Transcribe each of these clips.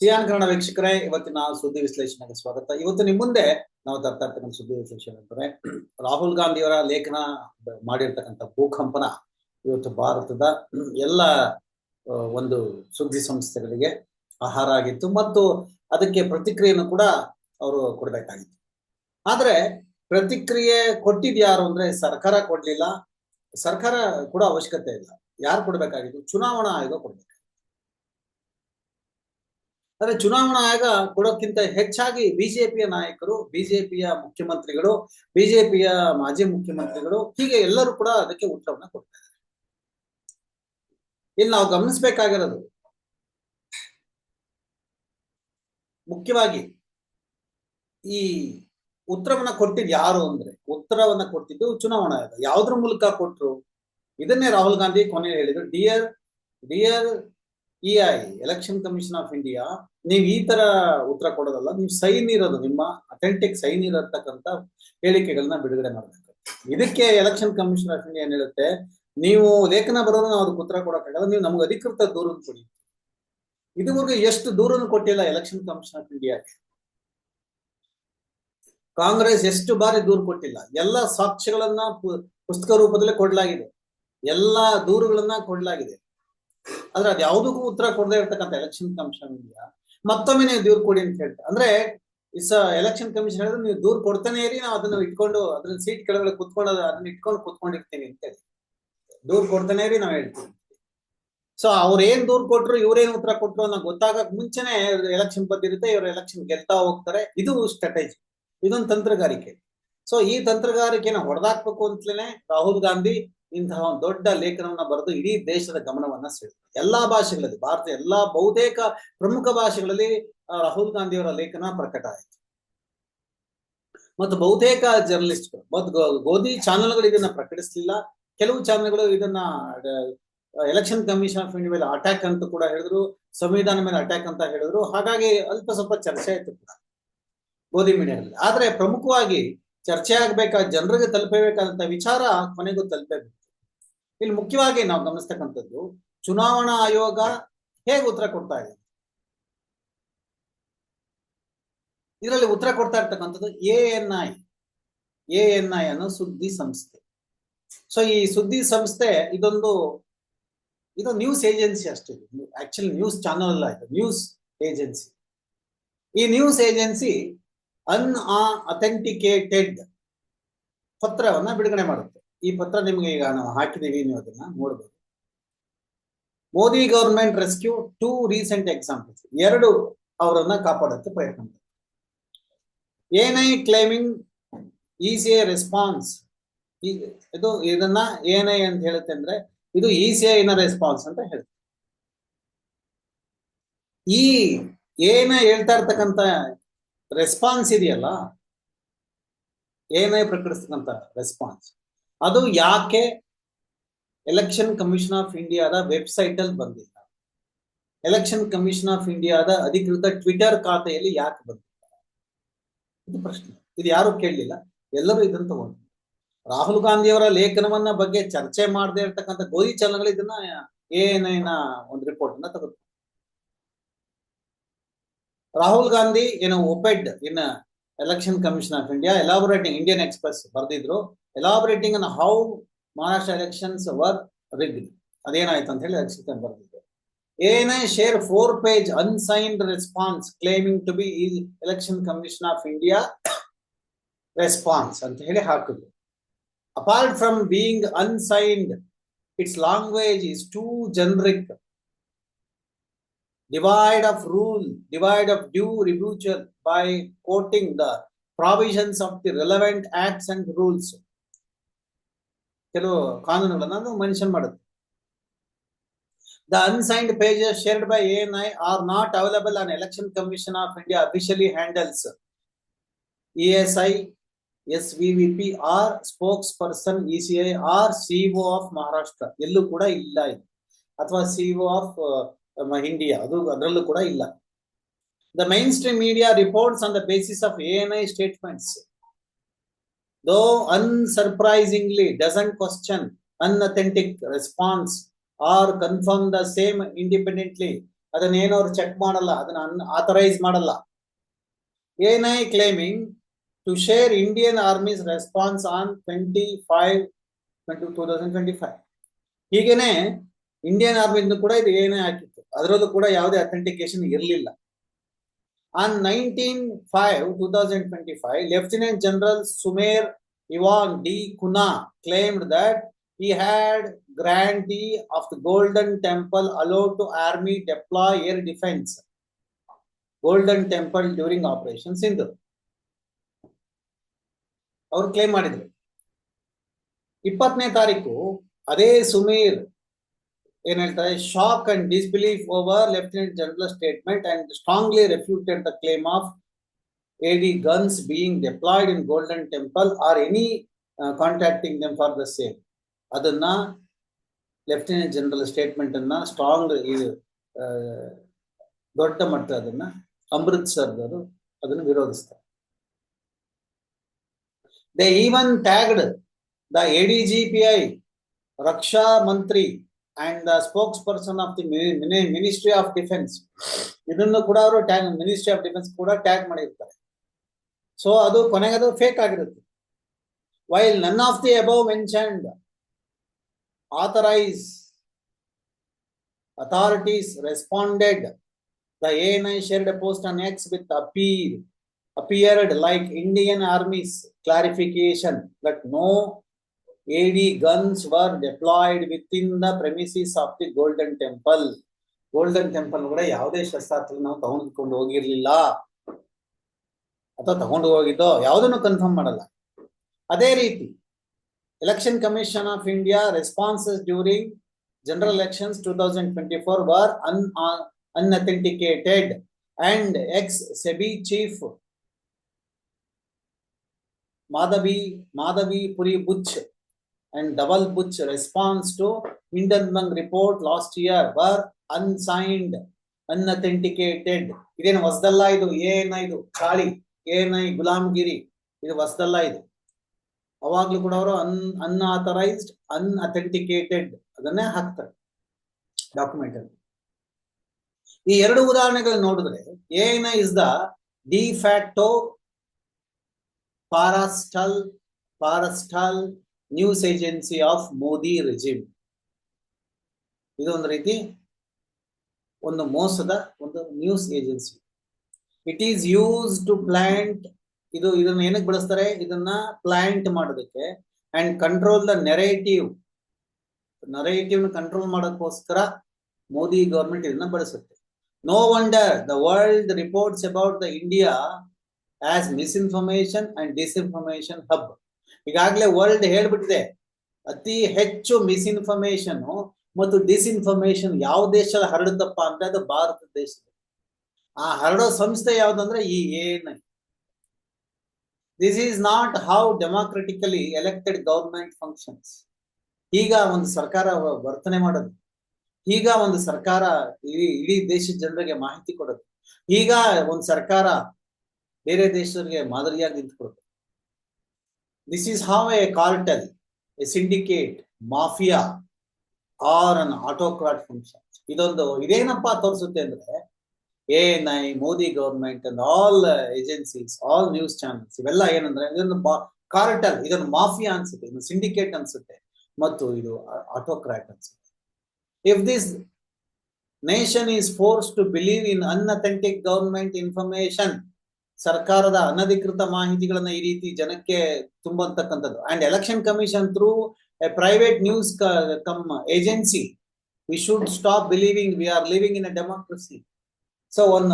Xi'an Kannada ವೀಕ್ಷಕರೇ, ಇವತ್ತಿನ ಸುದ್ದಿ ವಿಶ್ಲೇಷಣೆಗೆ ಸ್ವಾಗತ. ಇವತ್ತು ನಿಮ್ಮ ಮುಂದೆ ನಾವು ತರ್ತಾ ಸುದ್ದಿ ವಿಶ್ಲೇಷಣೆ ಅಂದ್ರೆ ರಾಹುಲ್ ಗಾಂಧಿಯವರ ಲೇಖನ ಮಾಡಿರ್ತಕ್ಕಂಥ ಭೂಕಂಪನ ಇವತ್ತು ಭಾರತದ ಎಲ್ಲ ಒಂದು ಸುದ್ದಿ ಸಂಸ್ಥೆಗಳಿಗೆ ಆಹಾರ ಆಗಿತ್ತು ಮತ್ತು ಅದಕ್ಕೆ ಪ್ರತಿಕ್ರಿಯೆಯನ್ನು ಕೂಡ ಅವರು ಕೊಡಬೇಕಾಗಿತ್ತು. ಆದ್ರೆ ಪ್ರತಿಕ್ರಿಯೆ ಕೊಟ್ಟಿದ್ಯಾರು ಅಂದ್ರೆ ಸರ್ಕಾರ ಕೊಡ್ಲಿಲ್ಲ. ಸರ್ಕಾರ ಕೂಡ ಅವಶ್ಯಕತೆ ಇಲ್ಲ. ಯಾರು ಕೊಡ್ಬೇಕಾಗಿತ್ತು? ಚುನಾವಣಾ ಆಯೋಗ ಕೊಡ್ಬೇಕು ಆದ್ರೆ ಚುನಾವಣಾ ಆಯೋಗ ಕೊಡೋಕ್ಕಿಂತ ಹೆಚ್ಚಾಗಿ ಬಿಜೆಪಿಯ ನಾಯಕರು, ಬಿಜೆಪಿಯ ಮುಖ್ಯಮಂತ್ರಿಗಳು, ಬಿಜೆಪಿಯ ಮಾಜಿ ಮುಖ್ಯಮಂತ್ರಿಗಳು, ಹೀಗೆ ಎಲ್ಲರೂ ಕೂಡ ಅದಕ್ಕೆ ಉತ್ತರವನ್ನ ಕೊಡ್ತಾರೆ ಇಲ್ಲಿ ನಾವು ಗಮನಿಸಬೇಕಾಗಿರೋದು, ಮುಖ್ಯವಾಗಿ ಈ ಉತ್ತರವನ್ನ ಕೊಟ್ಟಿದ್ದು ಯಾರು ಅಂದ್ರೆ, ಉತ್ತರವನ್ನ ಕೊಟ್ಟಿದ್ದು ಚುನಾವಣಾ ಆಯೋಗ. ಯಾವ್ದ್ರ ಮೂಲಕ ಕೊಟ್ರು? ಇದನ್ನೇ ರಾಹುಲ್ ಗಾಂಧಿ ಕೊನೆ ಹೇಳಿದ್ರು dear dear E I election commission of India ನೀವು ಈ ತರ ಉತ್ತರ ಕೊಡೋದಲ್ಲ, ನೀವು ಸೈನ್ ಇರೋದು, ನಿಮ್ಮ ಅಥೆಂಟಿಕ್ ಸೈನ್ ಇರತಕ್ಕಂತ ಹೇಳಿಕೆಗಳನ್ನ ಬಿಡುಗಡೆ ಮಾಡಬೇಕು. ಇದಕ್ಕೆ ಎಲೆಕ್ಷನ್ ಕಮಿಷನ್ ಆಫ್ ಇಂಡಿಯಾ ಏನ್ ನೀವು ಲೇಖನ ಬರೋದು ನಾವು ಅದಕ್ಕೆ ಉತ್ತರ ಕೊಡಕ್ಕಾಗಲ್ಲ, ನೀವು ನಮ್ಗೆ ಅಧಿಕೃತ ದೂರನ್ನು ಕೊಡಿ. ಇದುವರೆಗೂ ಎಷ್ಟು ದೂರನ್ನು ಕೊಟ್ಟಿಲ್ಲ election commission of India Congress ಎಷ್ಟು ಬಾರಿ ದೂರು ಕೊಟ್ಟಿಲ್ಲ, ಎಲ್ಲ ಸಾಕ್ಷ್ಯಗಳನ್ನ ಪುಸ್ತಕ ರೂಪದಲ್ಲೇ ಕೊಡಲಾಗಿದೆ. ಎಲ್ಲಾ ದೂರುಗಳನ್ನ ಕೊಡ್ಲಾಗಿದೆ. ಆದ್ರೆ ಅದು ಯಾವುದಕ್ಕೂ ಉತ್ತರ ಕೊಡದೇ ಇರ್ತಕ್ಕಂಥ ಎಲೆಕ್ಷನ್ ಕಮಿಷನ್ ಇದೆಯಾ? ಮತ್ತೊಮ್ಮೆ ನೀವು ದೂರು ಕೊಡಿ ಅಂತ ಹೇಳ್ತಾರೆ ಅಂದ್ರೆ ಇಸ್ ಎಲೆಕ್ಷನ್ ಕಮಿಷನ್ ಹೇಳಿದ್ರೆ ನೀವು ದೂರು ಕೊಡ್ತಾನೆ ಇರಿ, ನಾವು ಅದನ್ನ ಇಟ್ಕೊಂಡು ಅದ್ರ ಸೀಟ್ ಕೆಳಗಡೆ ಕುತ್ಕೊಂಡು ಅದ್- ಅದನ್ನ ಇಟ್ಕೊಂಡು ಕುತ್ಕೊಂಡಿರ್ತೀನಿ ಅಂತ ಹೇಳಿ. ದೂರು ಕೊಡ್ತಾನೆ ಇರಿ ನಾವು ಹೇಳ್ತೀವಿ. ಸೊ ಅವ್ರ ಏನ್ ದೂರ್ ಕೊಟ್ರು ಇವ್ರೇನ್ ಉತ್ತರ ಕೊಟ್ರು ಅನ್ನೋ ಗೊತ್ತಾಗಕ್ ಮುಂಚೆನೆ ಎಲೆಕ್ಷನ್ ಬಂದಿರುತ್ತೆ, ಇವ್ರ ಎಲೆಕ್ಷನ್ ಗೆಲ್ತಾ ಹೋಗ್ತಾರೆ. ಇದು ಸ್ಟ್ರಾಟಜಿ ಇದೊಂದು ತಂತ್ರಗಾರಿಕೆ. ಸೊ ಈ ತಂತ್ರಗಾರಿಕೆನ ಹೊಡೆದಾಕ್ಬೇಕು ಅಂತಲೇ ರಾಹುಲ್ ಗಾಂಧಿ ಇಂತಹ ಒಂದು ದೊಡ್ಡ ಲೇಖನವನ್ನ ಬರೆದು ಇಡೀ ದೇಶದ ಗಮನವನ್ನ ಸೆಳೆದರು ಎಲ್ಲಾ ಭಾಷೆಗಳಲ್ಲಿ ಭಾರತ ಎಲ್ಲಾ ಬಹುತೇಕ ಪ್ರಮುಖ ಭಾಷೆಗಳಲ್ಲಿ ರಾಹುಲ್ ಗಾಂಧಿಯವರ ಲೇಖನ ಪ್ರಕಟ ಆಯಿತು. ಮತ್ತು ಬಹುತೇಕ ಜರ್ನಲಿಸ್ಟ್ಗಳು ಮತ್ತು ಗೋಧಿ ಚಾನೆಲ್ಗಳು ಇದನ್ನ ಪ್ರಕಟಿಸಲಿಲ್ಲ. ಕೆಲವು ಚಾನೆಲ್ಗಳು ಇದನ್ನ ಎಲೆಕ್ಷನ್ ಕಮಿಷನ್ ಆಫ್ ಇಂಡಿಯಾ ಮೇಲೆ ಅಟ್ಯಾಕ್ ಅಂತ ಕೂಡ ಹೇಳಿದ್ರು, ಸಂವಿಧಾನ ಮೇಲೆ ಅಟ್ಯಾಕ್ ಅಂತ ಹೇಳಿದ್ರು. ಹಾಗಾಗಿ ಅಲ್ಪ ಸ್ವಲ್ಪ ಚರ್ಚೆ ಆಯ್ತು ಕೂಡ. ಗೋಧಿ ಮೀಡಿಯಾದಲ್ಲಿ. ಆದ್ರೆ ಪ್ರಮುಖವಾಗಿ ಚರ್ಚೆ ಆಗ್ಬೇಕಾದ ಜನರಿಗೆ ತಲುಪಬೇಕಾದಂತ ವಿಚಾರ ಕೊನೆಗೂ ತಲುಪಬೇಕು ಇಲ್ಲಿ ಮುಖ್ಯವಾಗಿ ನಾವು ಗಮನಿಸ್ತಕ್ಕಂಥದ್ದು, ಚುನಾವಣಾ ಆಯೋಗ ಹೇಗೆ ಉತ್ತರ ಕೊಡ್ತಾ ಇದೆ? ಇದರಲ್ಲಿ ಉತ್ತರ ಕೊಡ್ತಾ ಇರ್ತಕ್ಕಂಥದ್ದು A N I A N I ಅನ್ನೋ ಸುದ್ದಿ ಸಂಸ್ಥೆ. ಸೊ ಈ ಸುದ್ದಿ ಸಂಸ್ಥೆ ಇದೊಂದು, ಇದು ನ್ಯೂಸ್ ಏಜೆನ್ಸಿ ಅಷ್ಟೇ ಆಕ್ಚುಲಿ ನ್ಯೂಸ್ ಚಾನಲ್ ಅಲ್ಲ ಇದು ನ್ಯೂಸ್ ಏಜೆನ್ಸಿ ಈ ನ್ಯೂಸ್ ಏಜೆನ್ಸಿ ಅನ್ ಅಥೆಂಟಿಕೇಟೆಡ್ ಪತ್ರವನ್ನ ಬಿಡುಗಡೆ ಮಾಡುತ್ತೆ. ಈ ಪತ್ರ ನಿಮ್ಗೆ ಈಗ ನಾವು ಹಾಕಿದೀವಿ, ನೀವು ಅದನ್ನ ನೋಡ್ಬೋದು. Modi government rescue two recent examples ಎರಡು ಅವರನ್ನ ಕಾಪಾಡೋಕ್ಕೆ ಪ್ರಯತ್ನ ಐ ಕ್ಲೈಮಿಂಗ್ ಈಸಿ ರೆಸ್ಪಾನ್ಸ್ ಇದು ಇದನ್ನ ಏನೈ ಅಂತ ಹೇಳುತ್ತೆ ಅಂದ್ರೆ ಇದು ಈಸಿ ಐನ ರೆಸ್ಪಾನ್ಸ್ ಅಂತ ಹೇಳುತ್ತೆ. ಈ ಏನ ಹೇಳ್ತಾ ಇರ್ತಕ್ಕಂಥ ರೆಸ್ಪಾನ್ಸ್ ಇದೆಯಲ್ಲ? ಏನೇ ಪ್ರಕಟಿಸ್ತಕ್ಕಂಥ ರೆಸ್ಪಾನ್ಸ್ ಅದು ಯಾಕೆ ಎಲೆಕ್ಷನ್ ಕಮಿಷನ್ ಆಫ್ ಇಂಡಿಯಾದ ವೆಬ್ಸೈಟ್ ಅಲ್ಲಿ ಬಂದಿಲ್ಲ? ಎಲೆಕ್ಷನ್ ಕಮಿಷನ್ ಆಫ್ ಇಂಡಿಯಾದ ಅಧಿಕೃತ ಟ್ವಿಟರ್ ಖಾತೆಯಲ್ಲಿ ಯಾಕೆ ಬಂದಿಲ್ಲ? ಇದು ಪ್ರಶ್ನೆ. ಇದು ಯಾರು ಕೇಳಲಿಲ್ಲ. ಎಲ್ಲರೂ ಇದನ್ನು ತಗೊಂಡ್ರು. ರಾಹುಲ್ ಗಾಂಧಿಯವರ ಲೇಖನವನ್ನ ಬಗ್ಗೆ ಚರ್ಚೆ ಮಾಡದೇ ಇರ್ತಕ್ಕಂಥ ಗೋಧಿ ಚಲನಗಳು ಇದನ್ನ ಏನೇನ ಒಂದು ರಿಪೋರ್ಟ್ ಅನ್ನ ತಗೊಂಡು ರಾಹುಲ್ ಗಾಂಧಿ ಏನೋ op-ed in election commission of India elaborating Indian Express ಬರೆದಿದ್ರು. Elaborating on how Maharashtra elections were rigged ಅದೇನಾಯ್ತು ಅಂತ ಹೇಳಿ ಎಲೆಕ್ಷನ್ ಬರೆದಿದ್ರು. ಏನೇ share four page unsigned response claiming to be election commission of India response ಅಂತ ಹೇಳಿ ಹಾಕಿದ್ರು apart from being unsigned its language is too generic divide of rule, divide of due refusal by quoting the provisions of the relevant acts and rules ಕೆಲವು ಕಾನೂನುಗಳನ್ನ mention ಮಾಡುತ್ತೆ. The unsigned pages shared by N I are not available on election commission of India officially handles E S I S V V P or spokesperson E C I or CEO of Maharashtra ಎಲ್ಲೂ ಕೂಡ ಇಲ್ಲ ಇದು. ಅಥವಾ CO of India ಅದು ಅದರಲ್ಲೂ ಕೂಡ ಇಲ್ಲ. The mainstream media reports on the basis of ANI statements though unsurprisingly doesn't question unauthentic response or confirm the same independently ಅದನ್ನ ಏನೋ ಅವ್ರು ಚೆಕ್ ಮಾಡಲ್ಲ, ಅದನ್ನ ಆಥರೈಸ್ ಮಾಡಲ್ಲ. NI claiming to share Indian army's response on twenty five twenty two thousand twenty five ಹೀಗೇನೆ Indian ಆರ್ಮಿಂದ ಕೂಡ ಇದು ಏನೇ ಹಾಕಿತ್ತು. ಅದರಲ್ಲೂ ಕೂಡ ಯಾವುದೇ ಅಥೆಂಟಿಕೇಶನ್ ಇರಲಿಲ್ಲ. On nineteen five two thousand twenty five lieutenant general Sumer Ivan D'Cunha claimed that he had grantee of the golden temple allowed to army deploy air defense. Golden temple during operation Sindoor ಅವ್ರು claim ಮಾಡಿದ್ರು. ಇಪ್ಪತ್ತನೇ ತಾರೀಕು, ಅದೇ ಸುಮೀರ್ ಏನ್ ಹೇಳ್ತಾರೆ shock and disbelief over lieutenant general statement and strongly refuted the claim of AD guns being deployed in Golden Temple or any contacting them for the same ಅದನ್ನ lieutenant general statement ಅನ್ನ strong ಇದು ಆ, ದೊಡ್ಡ ಮಟ್ಟ ಅದನ್ನ ಅಮೃತ್ಸರ್ದವರು ಅದನ್ನು ವಿರೋಧಿಸ್ತಾರೆ they even tagged the ADGPI Raksha Mantri and the spokesperson of the ministry of defence ಇದನ್ನು ಕೂಡ ಅವರು ಟ್ಯಾಗ್ ಮಿನಿಸ್ಟ್ರಿ ಆಫ್ ಡಿಫೆನ್ಸ್ ಕೂಡ ಟ್ಯಾಗ್ ಮಾಡಿರ್ತಾರೆ. ಸೊ ಅದು ಕೊನೆಗೆ ಅದು ಫೇಕ್ ಆಗಿರುತ್ತೆ. While none of the above mention authorise authorities responded the N I shared post on X with appear appeared like Indian army's clarification but no AD guns were deployed within the premises of the Golden Temple. Golden Temple ಕೂಡ ಯಾವುದೇ ಶಸ್ತ್ರಾಸ್ತ್ರ ನಾವು ತಗೊಂಡ್ಕೊಂಡು ಹೋಗಿರ್ಲಿಲ್ಲ ಅಥವಾ ತಗೊಂಡು ಹೋಗಿದ್ದೋ, ಯಾವುದನ್ನು confirm ಮಾಡಲ್ಲ ಅದೇ ರೀತಿ election commission of India responses during general elections two thousand twenty four were un unauthenticated and ex SEBI chief Madhavi Madhavi Puri Buch and double butch response to Hindenburg report last year were unsigned, unauthenticated. ಇದೇನು ಹೊಸದಲ್ಲ ಇದು? ಏನ ಇದು. ಚಾಳಿ. ಏನ ಗುಲಾಮ್ಗಿರಿ. ಇದು ಹೊಸದಲ್ಲ ಇದು. ಅವಾಗ್ಲೂ ಕೂಡ ಅವರು ಅನ್ unauthorised ಅನ್ಅಥೆಂಟಿಕೇಟೆಡ್ ಅದನ್ನೇ ಹಾಕ್ತಾರೆ ಡಾಕ್ಯುಮೆಂಟ್ ಅಲ್ಲಿ. ಈ ಎರಡು ಉದಾಹರಣೆಗಳು ನೋಡಿದ್ರೆ ಏನ is the de facto parastatal parastatal news agency of Modi regime ಇದೊಂದು ರೀತಿ ಒಂದು ಮೋಸದ ಒಂದು news agency it is use to plant ಇದು ಇದನ್ನ ಏನಕ್ಕೆ ಬಳಸ್ತಾರೆ? ಇದನ್ನ ಪ್ಲಾಂಟ್ ಮಾಡೋದಕ್ಕೆ and control the narrative narrative control ಮಾಡೋಕ್ಕೋಸ್ಕರ ಮೋದಿ ಗವರ್ಮೆಂಟ್ ಇದನ್ನ ಬಳಸುತ್ತೆ. No wonder the world reports about the India as misinformation and disinformation hub ಈಗಾಗಲೇ ವರ್ಲ್ಡ್ ಹೇಳ್ಬಿಟ್ಟಿದೆ. ಅತಿ ಹೆಚ್ಚು ಮಿಸ್ಇನ್ಫಾರ್ಮೇಶನ್ ಮತ್ತು ಡಿಸ್ಇನ್ಫಾರ್ಮೇಶನ್ ಯಾವ ದೇಶದಲ್ಲಿ ಹರಡುತ್ತಪ್ಪ ಅಂತ ಅದು ಭಾರತ ದೇಶದ ಆ ಹರಡೋ ಸಂಸ್ಥೆ ಯಾವ್ದಂದ್ರೆ ಈ and this is not how democratically elected government functions ಈಗ ಒಂದು ಸರ್ಕಾರ ವರ್ತನೆ ಮಾಡೋದು. ಈಗ ಒಂದು ಸರ್ಕಾರ ಇಡೀ ಇಡೀ ದೇಶದ ಜನರಿಗೆ ಮಾಹಿತಿ ಕೊಡೋದು. ಈಗ ಒಂದು ಸರ್ಕಾರ ಬೇರೆ ದೇಶದವರಿಗೆ ಮಾದರಿಯಾಗಿ ನಿಂತ್ಕೊಡೋದು. This is how a cartel, a syndicate mafia or an autocrat functions. ಇದೊಂದು ಇದೇನಪ್ಪ ತೋರಿಸುತ್ತೆ ಅಂದ್ರೆ N I Modi government and all agencies all news channels ಇವೆಲ್ಲ ಏನಂದ್ರೆ ಇದೊಂದು ಕಾರ್ಟಲ್ ಇದೊಂದು ಮಾಫಿಯಾ ಅನ್ಸುತ್ತೆ ಇದೊಂದು ಸಿಂಡಿಕೇಟ್ ಅನ್ಸುತ್ತೆ ಮತ್ತು ಇದು ಆಟೋಕ್ರಾಟ್ ಅನ್ಸುತ್ತೆ if this nation is force to believe in unauthentic government information ಸರ್ಕಾರದ ಅನಧಿಕೃತ ಮಾಹಿತಿಗಳನ್ನ ಈ ರೀತಿ ಜನಕ್ಕೆ ತುಂಬಂತಕ್ಕಂಥದ್ದು. And election commission through a private news cum agency we should stop believing we are living in a democracy so one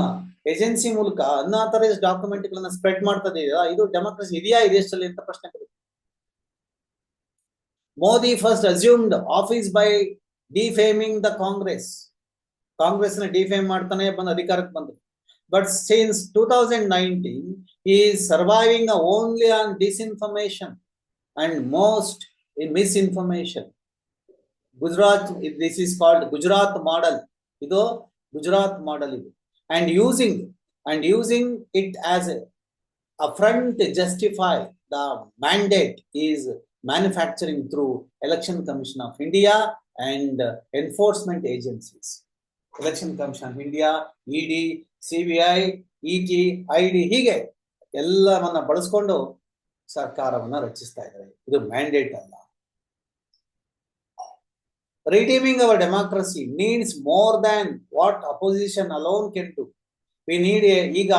agency ಮೂಲಕ unauthorise document ಗಳನ್ನ spread ಮಾಡ್ತದೆ ಇದು ಡೆಮೋಕ್ರಸಿ ಇದೆಯಾ ಈ ದೇಶದಲ್ಲಿ ಅಂತ ಪ್ರಶ್ನೆ Modi first assumed office by defaming the Congress ಕಾಂಗ್ರೆಸ್ನ ಡಿಫೇಮ್ ಮಾಡ್ತಾನೆ ಬಂದು ಅಧಿಕಾರಕ್ಕೆ ಬಂದ್ರು. But since two thousand nineteen is surviving only on disinformation and most in misinformation Gujarat this is called Gujarat model ಇದು ಗುಜರಾತ್ ಮಾಡೆಲ್ ಇದು and using and using it as a front to justify the mandate is manufacturing through election commission of india and uh, enforcement agencies. Election commission India ED CBI ET D ಹೀಗೆ ಎಲ್ಲವನ್ನ ಬಳಸ್ಕೊಂಡು ಸರ್ಕಾರವನ್ನ ರಚಿಸ್ತಾ ಇದ್ದಾರೆ. ಇದು mandate ಅಲ್ಲ. Redeeming our democracy needs more than what opposition alone can do we need ಈಗ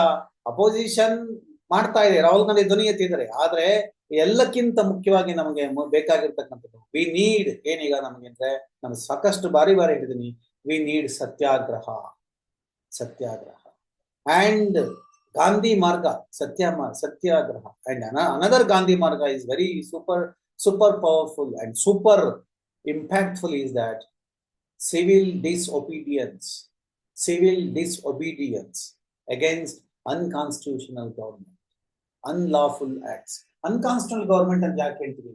opposition ಮಾಡ್ತಾ ಇದೆ ರಾಹುಲ್ ಗಾಂಧಿ ಧ್ವನಿ ಎತ್ತಿದ್ದಾರೆ. ಆದ್ರೆ ಎಲ್ಲಕ್ಕಿಂತ ಮುಖ್ಯವಾಗಿ ನಮಗೆ ಬೇಕಾಗಿರ್ತಕ್ಕಂಥದ್ದು ವಿ ನೀಡ್ ಏನೀಗ ನಮಗೆ ಅಂದ್ರೆ, ನಾನು ಸಾಕಷ್ಟು ಬಾರಿ ಬಾರಿ ಹೇಳಿದ್ದೀನಿ we need satyagraha. Satyagraha. And Gandhi Marga, ಸತ್ಯ ಮಾ- ಸತ್ಯಾಗ್ರಹ another Gandhi Marga is very super, super powerful and super impactful is that civil disobedience, civil disobedience against unconstitutional government, unlawful acts. Unconstitutional government ಅಂತ ಯಾಕೆ ಹೇಳ್ತೀವಿ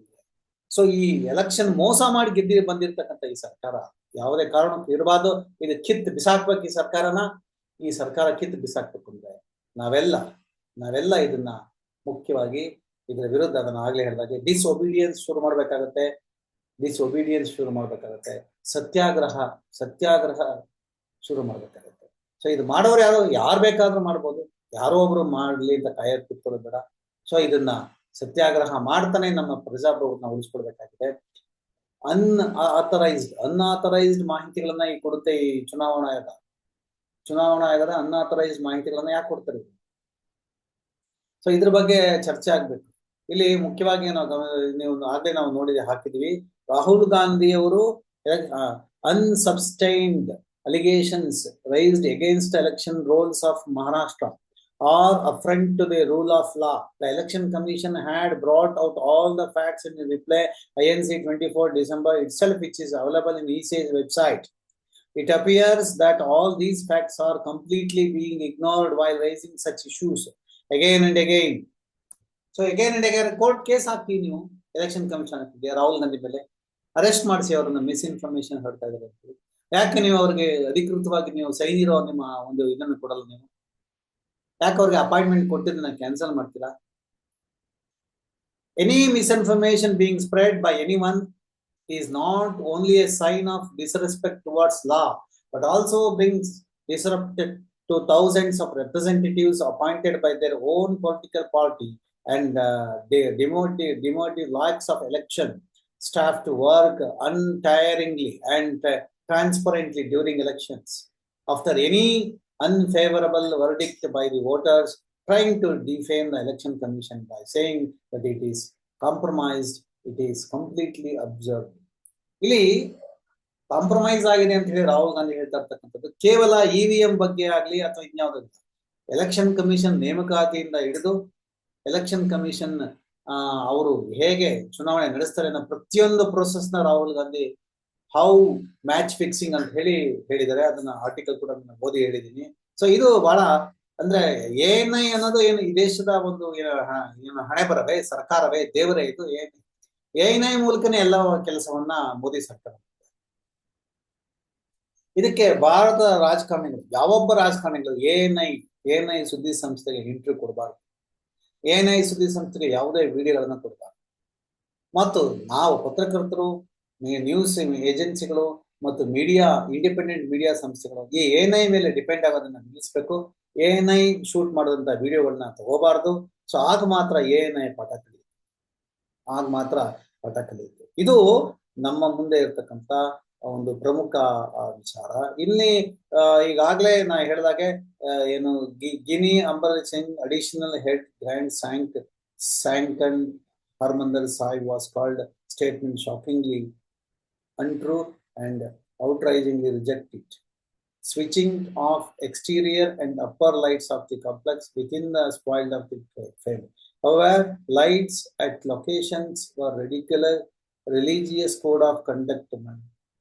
so ಈ election ಮೋಸ ಮಾಡಿ ಗೆದ್ದಿ ಬಂದಿರ್ತಕ್ಕಂಥ ಈ ಸರ್ಕಾರ ಯಾವುದೇ ಕಾರಣಕ್ಕೂ ಇರಬಾರ್ದು ಇದು ಕಿತ್ತು ಬಿಸಾಕ್ಬೇಕು ಈ ಸರ್ಕಾರನ ಈ ಸರ್ಕಾರ ಕಿತ್ತು ಬಿಸಾಕ್ಬೇಕು ಅಂದ್ರೆ ನಾವೆಲ್ಲ ನಾವೆಲ್ಲ ಇದನ್ನ ಮುಖ್ಯವಾಗಿ ಇದರ ವಿರುದ್ಧ ಅದನ್ನ ಆಗ್ಲೇ ಹೇಳಿದಾಗೆ ಡಿಸ್ಒಬಿಡಿಯನ್ಸ್ ಶುರು ಮಾಡ್ಬೇಕಾಗತ್ತೆ. ಡಿಸ್ಒಬಿಡಿಯನ್ಸ್ ಶುರು ಮಾಡ್ಬೇಕಾಗತ್ತೆ. ಸತ್ಯಾಗ್ರಹ ಸತ್ಯಾಗ್ರಹ ಶುರು ಮಾಡ್ಬೇಕಾಗತ್ತೆ. ಸೊ ಇದು ಮಾಡೋರು ಯಾರು? ಯಾರು ಬೇಕಾದ್ರೂ ಮಾಡ್ಬೋದು. ಯಾರೋ ಒಬ್ರು ಮಾಡ್ಲಿ ಅಂತ ಕಾಯಕ್ ಕೂತ್ಕೊಳ್ಳೋದು ಬೇಡ. ಸೊ ಇದನ್ನ ಸತ್ಯಾಗ್ರಹ ಮಾಡ್ತಾನೆ ನಮ್ಮ ಪ್ರಜಾಪ್ರಭುತ್ವ ಉಳಿಸ್ಕೊಡ್ಬೇಕಾಗಿದೆ. ಅನ್ ಆಥರೈಸ್ಡ್ ಅನ್ಆಥರೈಸ್ಡ್ ಮಾಹಿತಿಗಳನ್ನ ಈ ಕೊಡುತ್ತೆ ಈ ಚುನಾವಣಾ ಚುನಾವಣಾ ಆಯೋಗದ ಅನ್ಆಥರೈಸ್ಡ್ ಮಾಹಿತಿಗಳನ್ನ ಯಾಕೆ ಕೊಡ್ತಾರೆ? ಸೊ ಇದ್ರ ಬಗ್ಗೆ ಚರ್ಚೆ ಆಗ್ಬೇಕು. ಇಲ್ಲಿ ಮುಖ್ಯವಾಗಿ ನಾವು ಆಗ್ಲೇ ನಾವು ನೋಡಿದ, ಹಾಕಿದೀವಿ. ರಾಹುಲ್ ಗಾಂಧಿ ಅವರು unsubstantiated allegations raised against election rolls of Maharashtra are affront to the rule of law the election commission had brought out all the facts in reply I N C twenty four December it's all which is available in E website It appears that all these facts are completely being ignored while raising such issues again and again. So again and again court case ಹಾಕ್ತೀವಿ ನೀವು election commission ಹಾಕಿದ್ಯಾ ರಾಹುಲ್ ಗಾಂಧಿ ಮೇಲೆ arrest ಮಾಡಿಸಿ ಅವ್ರನ್ನ misinformation ಹೊರತಾ ಇದ್ದಾರೆ ಯಾಕೆ ನೀವು ಅವ್ರಿಗೆ ಅಧಿಕೃತವಾಗಿ ನೀವು ಸೈನ್ ಇರೋ ನಿಮ್ಮ ಒಂದು ಇದನ್ನು ಕೊಡಲ್ಲ ನೀವು? ಯಾಕೆ ಅವ್ರಿಗೆ ಅಪಾಯಿಂಟ್ಮೆಂಟ್ ಕೊಟ್ಟಿದ್ದನ್ನ ಕ್ಯಾನ್ಸಲ್ ಮಾಡ್ತೀರಾ? Any misinformation being spread by any one is not only a sign of disrespect towards law, but also brings disrupted to thousands of representatives appointed by their own political party and uh, they demoted, demoted lots of election staff to work untiringly and uh, transparently during elections. After any unfavorable verdict by the voters, trying to defame the election commission by saying that it is compromised, it is completely absurd. ಇಲ್ಲಿ compromise ಆಗಿದೆ ಅಂತ ಹೇಳಿ ರಾಹುಲ್ ಗಾಂಧಿ ಹೇಳ್ತಾ ಇರ್ತಕ್ಕಂಥದ್ದು, ಕೇವಲ EVM ಬಗ್ಗೆ ಆಗ್ಲಿ ಅಥವಾ ಇನ್ಯಾವುದೋ ಎಲೆಕ್ಷನ್ ಕಮಿಷನ್ ನೇಮಕಾತಿಯಿಂದ ಹಿಡಿದು ಎಲೆಕ್ಷನ್ ಕಮಿಷನ್ ಅವರು ಹೇಗೆ ಚುನಾವಣೆ ನಡೆಸ್ತಾರೆ ಅನ್ನೋ ಪ್ರತಿಯೊಂದು ಪ್ರೊಸೆಸ್ನ Rahul Gandhi how match fixing ಅಂತ ಹೇಳಿ ಹೇಳಿದ್ದಾರೆ. ಅದನ್ನ ಆರ್ಟಿಕಲ್ ಕೂಡ ಓದಿ ಹೇಳಿದ್ದೀನಿ. ಸೊ ಇದು ಬಹಳ ಅಂದ್ರೆ ಏನೈ ಅನ್ನೋದು ಏನು ಈ ದೇಶದ ಒಂದು ಏನು ಹಣೆ ಬರವೇ ಸರ್ಕಾರವೇ, ದೇವರೇ, ಇದು ಏನ್ ಎನ್ಐ ಮೂಲಕನೇ ಎಲ್ಲ ಕೆಲಸವನ್ನ ಮೋದಿ ಸರ್ಕಾರ. ಇದಕ್ಕೆ ಭಾರತ ರಾಜಕಾರಣಿಗಳು, ಯಾವೊಬ್ಬ ರಾಜಕಾರಣಿಗಳು ಎಎನ್ಐ ಎಎನ್ಐ ಸುದ್ದಿ ಸಂಸ್ಥೆಗೆ ಇಂಟರ್ವ್ಯೂ ಕೊಡಬಾರ್ದು. ಎಎನ್ಐ ಸುದ್ದಿ ಸಂಸ್ಥೆಗೆ ಯಾವುದೇ ವಿಡಿಯೋಗಳನ್ನ ಕೊಡಬಾರ್ದು. ಮತ್ತು ನಾವು ಪತ್ರಕರ್ತರು ನ್ಯೂಸ್ ಏಜೆನ್ಸಿಗಳು ಮತ್ತು ಮೀಡಿಯಾ ಇಂಡಿಪೆಂಡೆಂಟ್ ಮೀಡಿಯಾ ಸಂಸ್ಥೆಗಳು ಈ ಎಎನ್ಐ ಮೇಲೆ ಡಿಪೆಂಡ್ ಆಗೋದನ್ನ ನಿಲ್ಲಿಸಬೇಕು. ಎಎನ್ಐ ಶೂಟ್ ಮಾಡಿದಂತ ವಿಡಿಯೋಗಳನ್ನ ತಗೋಬಾರ್ದು. ಸೊ ಆಗ ಮಾತ್ರ ಎಎನ್ಐ ಪಾಠ ಕಲಿಯುತ್ತೆ ಆಗ ಮಾತ್ರ ಪಾಠ ಕಲಿಯುತ್ತೆ ಇದು ನಮ್ಮ ಮುಂದೆ ಇರತಕ್ಕಂತ ಒಂದು ಪ್ರಮುಖ ವಿಚಾರ ಇಲ್ಲಿ ಈಗಾಗ್ಲೇ ನಾ ಹೇಳಿದಾಗೆ ಏನು ಗಿನಿ ಅಂಬರ್ ಸಿಂಗ್ ಅಡಿಷನಲ್ ಹೆಡ್ ಗ್ರ್ಯಾಂಡ್ ಸ್ಯಾಂಕ್ ಸ್ಯಾಂಕನ್ Harmandir Sahib was called statement shockingly untrue and outrageously reject it. Switching off exterior and upper lights of the complex within the spoiled of the frame. However, lights at locations were ridiculous. Religious code of conduct,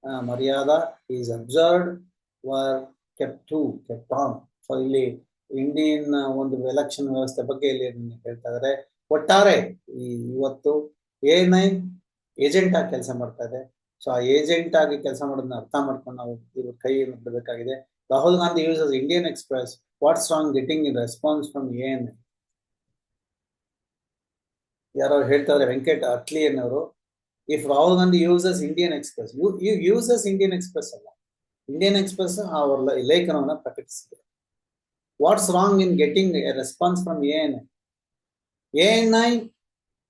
uh, Maryada is observed, were kept to, kept on. So ಇಲ್ಲಿ Indian ಒಂದು election ವ್ಯವಸ್ಥೆ ಬಗ್ಗೆ ಇಲ್ಲಿ ಹೇಳ್ತಾ ಇದ್ದಾರೆ ಒಟ್ಟಾರೆ ಈ ಇವತ್ತು ನೈನ್ ಏಜೆಂಟ್ ಆಗಿ ಕೆಲಸ ಮಾಡ್ತಾ ಇದೆ ಸೊ ಆ ಏಜೆಂಟ್ ಆಗಿ ಕೆಲಸ ಮಾಡೋದನ್ನ ಅರ್ಥ ಮಾಡ್ಕೊಂಡು ನಾವು ಇವ್ರ ಕೈ ಬಿಡಬೇಕಾಗಿದೆ Rahul Gandhi uses Indian Express what's wrong getting in response from ಏನ್ ಯಾರೋ ಹೇಳ್ತಾರೆ ವೆಂಕಟ ಅಟ್ಲಿ ಅನ್ನೋರು if Rahul Gandhi uses Indian Express you uses Indian Express ಅಲ್ಲ. ಇಂಡಿಯನ್ ಎಕ್ಸ್ಪ್ರೆಸ್ ಅವರ ಲೇಖನವನ್ನು ಪ್ರಕಟಿಸಿದೆ. What's wrong in getting a response from ಏನ್ ಎನ್ ಐ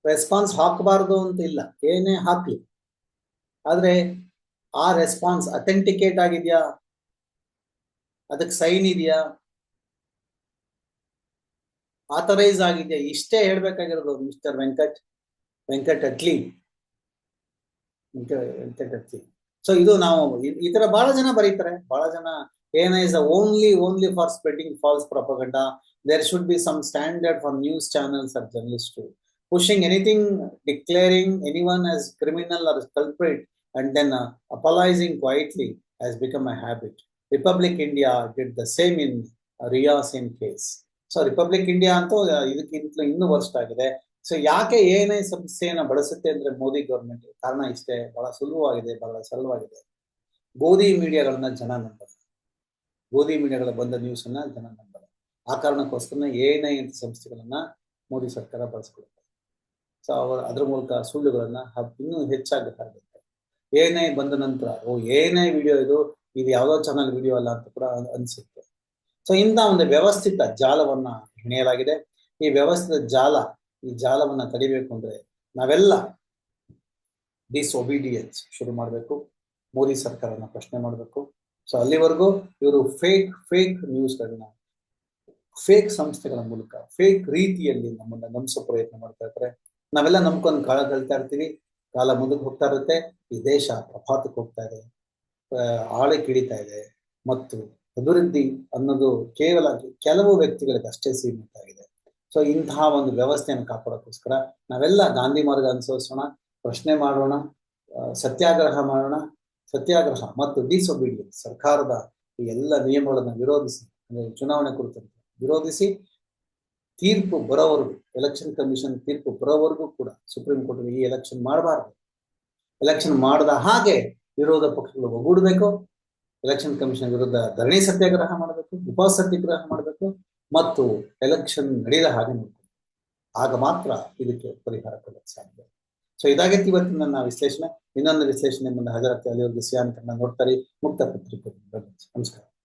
ರೆಸ್ಪಾನ್ಸ್ ಹಾಕಬಾರ್ದು ಅಂತ ಇಲ್ಲ. ಏನೇ ಹಾಕ್ಲಿ. ಆದ್ರೆ ಆ ರೆಸ್ಪಾನ್ಸ್ ಅಥೆಂಟಿಕೇಟ್ ಆಗಿದೆಯಾ? ಅದಕ್ಕೆ ಸೈನ್ ಇದೆಯಾ? ಆಥರೈಸ್ ಆಗಿದೆಯಾ? ಇಷ್ಟೇ ಹೇಳ್ಬೇಕಾಗಿರೋದು ಮಿಸ್ಟರ್ ವೆಂಕಟ್ ವೆಂಕಟ್ ಅಟ್ಲಿ. ವೆಂಕ- ವೆಂಕಟ್ ಅಟ್ಲಿ. ಸೊ ಇದು ನಾವು ಈ- ತರ ಬಹಳ ಜನ ಬರೀತಾರೆ. ಬಹಳ ಜನ ಏನ is only only for spreading false propaganda there should be some standard for news channels or journalist pushing anything, declaring anyone as criminal or culprit, and then uh, apologizing quietly has become a habit. India did the same in uh, Ria same case. So Republic India ಅಂತೂ ಇದಕ್ಕಿಂತಲೂ ಇನ್ನೂ worst ಆಗಿದೆ. So ಯಾಕೆ A ಸಂಸ್ಥೆಯನ್ನ ಬಳಸುತ್ತೆ ಅಂದ್ರೆ Modi government ಕಾರಣ ಇಷ್ಟೇ ಬಹಳ ಸುಲಭವಾಗಿದೆ ಬಹಳ ಸರಳವಾಗಿದೆ. ಗೋಧಿ ಮೀಡಿಯಾಗಳನ್ನ ಜನ ನಂಬಲ್ಲ. ಗೋಧಿ ಮೀಡಿಯಾಗಳ ಬಂದ ನ್ಯೂಸ್ ಅನ್ನ ಜನ ನಂಬಲ್ಲ. ಆ ಕಾರಣಕ್ಕೋಸ್ಕರ ಎ ಅಂತ ಸಂಸ್ಥೆಗಳನ್ನ ಮೋದಿ ಸರ್ಕಾರ ಬಳಸ್ಕೊಡುತ್ತೆ. ಸೊ ಅವರ ಅದ್ರ ಮೂಲಕ ಸುಳ್ಳುಗಳನ್ನ ಇನ್ನೂ ಹೆಚ್ಚಾಗಿ ಹರಡುತ್ತೆ ಏನೇ ಬಂದ ನಂತರ, ಓ, ಏನೇ ವಿಡಿಯೋ ಇದು ಇದು ಯಾವುದೋ ಚಾನಲ್ ವಿಡಿಯೋ ಅಲ್ಲ ಅಂತ ಕೂಡ ಅನಿಸುತ್ತೆ. ಸೊ ಇಂಥ ಒಂದು ವ್ಯವಸ್ಥಿತ ಜಾಲವನ್ನ ಹೆಣೆಯಲಾಗಿದೆ. ಈ ವ್ಯವಸ್ಥಿತ ಜಾಲ, ಈ ಜಾಲವನ್ನ ತಡಿಬೇಕು ಅಂದ್ರೆ ನಾವೆಲ್ಲ ಡಿಸ್ಒಬಿಡಿಯನ್ಸ್ ಶುರು ಮಾಡಬೇಕು. ಮೋದಿ ಸರ್ಕಾರನ ಪ್ರಶ್ನೆ ಮಾಡಬೇಕು. ಸೊ ಅಲ್ಲಿವರೆಗೂ ಇವರು ಫೇಕ್ ಫೇಕ್ ನ್ಯೂಸ್ಗಳನ್ನ ಫೇಕ್ ಸಂಸ್ಥೆಗಳ ಮೂಲಕ ಫೇಕ್ ರೀತಿಯಲ್ಲಿ ನಮ್ಮನ್ನ ನಂಬಿಸೋ ಪ್ರಯತ್ನ ಮಾಡ್ತಾ ಇರ್ತಾರೆ ನಾವೆಲ್ಲ ನಂಬ್ಕೊಂಡು ಕಾಳ ಕಳ್ತಾ ಇರ್ತೀವಿ. ಕಾಲ ಮುಂದಕ್ಕೆ ಹೋಗ್ತಾ ಇರುತ್ತೆ, ಈ ದೇಶ ಪ್ರಪಾತಕ್ಕೆ ಹೋಗ್ತಾ ಇದೆ ಆಳೆ ಇಳಿತಾ ಇದೆ. ಮತ್ತು ಅಭಿವೃದ್ಧಿ ಅನ್ನೋದು ಕೇವಲ ಕೆಲವು ವ್ಯಕ್ತಿಗಳಿಗೆ ಅಷ್ಟೇ ಸೀಮಿತ ಆಗಿದೆ. ಸೊ ಇಂತಹ ಒಂದು ವ್ಯವಸ್ಥೆಯನ್ನು ಕಾಪಾಡೋಕ್ಕೋಸ್ಕರ ನಾವೆಲ್ಲ ಗಾಂಧಿ ಮಾರ್ಗ ಅನುಸರಿಸೋಣ, ಪ್ರಶ್ನೆ ಮಾಡೋಣ ಸತ್ಯಾಗ್ರಹ ಮಾಡೋಣ. ಸತ್ಯಾಗ್ರಹ ಮತ್ತು ಡಿಸೊಬಿಡಿಯನ್ಸ್ ಸರ್ಕಾರದ ಈ ಎಲ್ಲ ನಿಯಮಗಳನ್ನು ವಿರೋಧಿಸಿ ಚುನಾವಣೆ ಕುರಿತಂತೆ ವಿರೋಧಿಸಿ ತೀರ್ಪು ಬರೋವರೆಗೂ ಎಲೆಕ್ಷನ್ ಕಮಿಷನ್ ತೀರ್ಪು ಬರೋವರೆಗೂ ಕೂಡ ಸುಪ್ರೀಂ ಕೋರ್ಟ್ ಈ ಎಲೆಕ್ಷನ್ ಮಾಡಬಾರ್ದು. ಎಲೆಕ್ಷನ್ ಮಾಡದ ಹಾಗೆ ವಿರೋಧ ಪಕ್ಷಗಳು ಒಗ್ಗೂಡಬೇಕು ಎಲೆಕ್ಷನ್ ಕಮಿಷನ್ ವಿರುದ್ಧ ಧರಣಿ ಸತ್ಯಾಗ್ರಹ ಮಾಡಬೇಕು, ಉಪವಾಸ ಸತ್ಯಾಗ್ರಹ ಮಾಡಬೇಕು, ಮತ್ತು ಎಲೆಕ್ಷನ್ ನಡೆಯದ ಹಾಗೆ ನೋಡ್ಬೇಕು. ಆಗ ಮಾತ್ರ ಇದಕ್ಕೆ ಪರಿಹಾರ ಕೊಡಕ್ಕೆ ಸಾಧ್ಯ. ಸೊ ಇದಾಗಿತ್ತು ಇವತ್ತಿನ ನನ್ನ ವಿಶ್ಲೇಷಣೆ. ಇನ್ನೊಂದು ವಿಶ್ಲೇಷಣೆ ಮುಂದೆ ಹಾಜರಾಗ್ತಾ ಅಲ್ಲಿವರೆಗೂ ಸಿಯಾನ್ ಕನ್ನಡ ನೋಡ್ತಾರೆ ಮುಕ್ತ ಪತ್ರಿಕೆ. ನಮಸ್ಕಾರ.